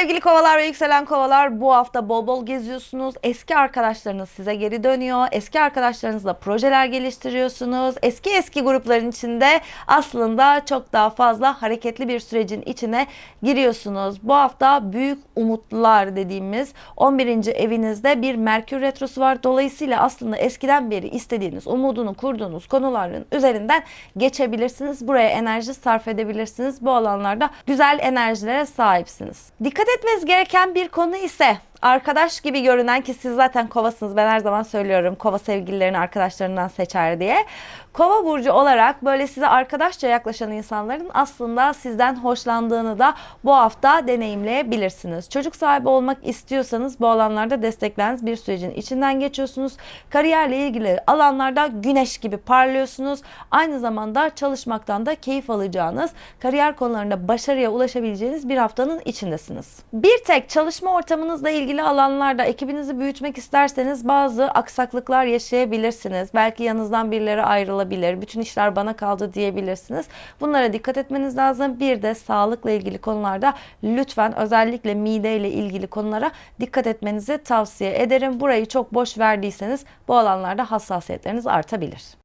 Sevgili kovalar ve yükselen kovalar bu hafta bol bol geziyorsunuz. Eski arkadaşlarınız size geri dönüyor. Eski arkadaşlarınızla projeler geliştiriyorsunuz. Eski eski grupların içinde aslında çok daha fazla hareketli bir sürecin içine giriyorsunuz. Bu hafta büyük umutlar dediğimiz 11. evinizde bir Merkür Retrosu var. Dolayısıyla aslında eskiden beri istediğiniz, umudunu kurduğunuz konuların üzerinden geçebilirsiniz. Buraya enerji sarf edebilirsiniz. Bu alanlarda güzel enerjilere sahipsiniz. Dikkat etmeniz gereken bir konu ise arkadaş gibi görünen ki siz zaten kovasınız. Ben her zaman söylüyorum kova sevgililerini arkadaşlarından seçer diye. Kova burcu olarak böyle size arkadaşça yaklaşan insanların aslında sizden hoşlandığını da bu hafta deneyimleyebilirsiniz. Çocuk sahibi olmak istiyorsanız bu alanlarda desteklendiğiniz bir sürecin içinden geçiyorsunuz. Kariyerle ilgili alanlarda güneş gibi parlıyorsunuz. Aynı zamanda çalışmaktan da keyif alacağınız, kariyer konularında başarıya ulaşabileceğiniz bir haftanın içindesiniz. Bir tek çalışma ortamınızla ilgili alanlarda ekibinizi büyütmek isterseniz bazı aksaklıklar yaşayabilirsiniz. Belki yanınızdan birileri ayrılabilir. Bütün işler bana kaldı diyebilirsiniz. Bunlara dikkat etmeniz lazım. Bir de sağlıkla ilgili konularda lütfen özellikle mide ile ilgili konulara dikkat etmenizi tavsiye ederim. Burayı çok boş verdiyseniz bu alanlarda hassasiyetleriniz artabilir.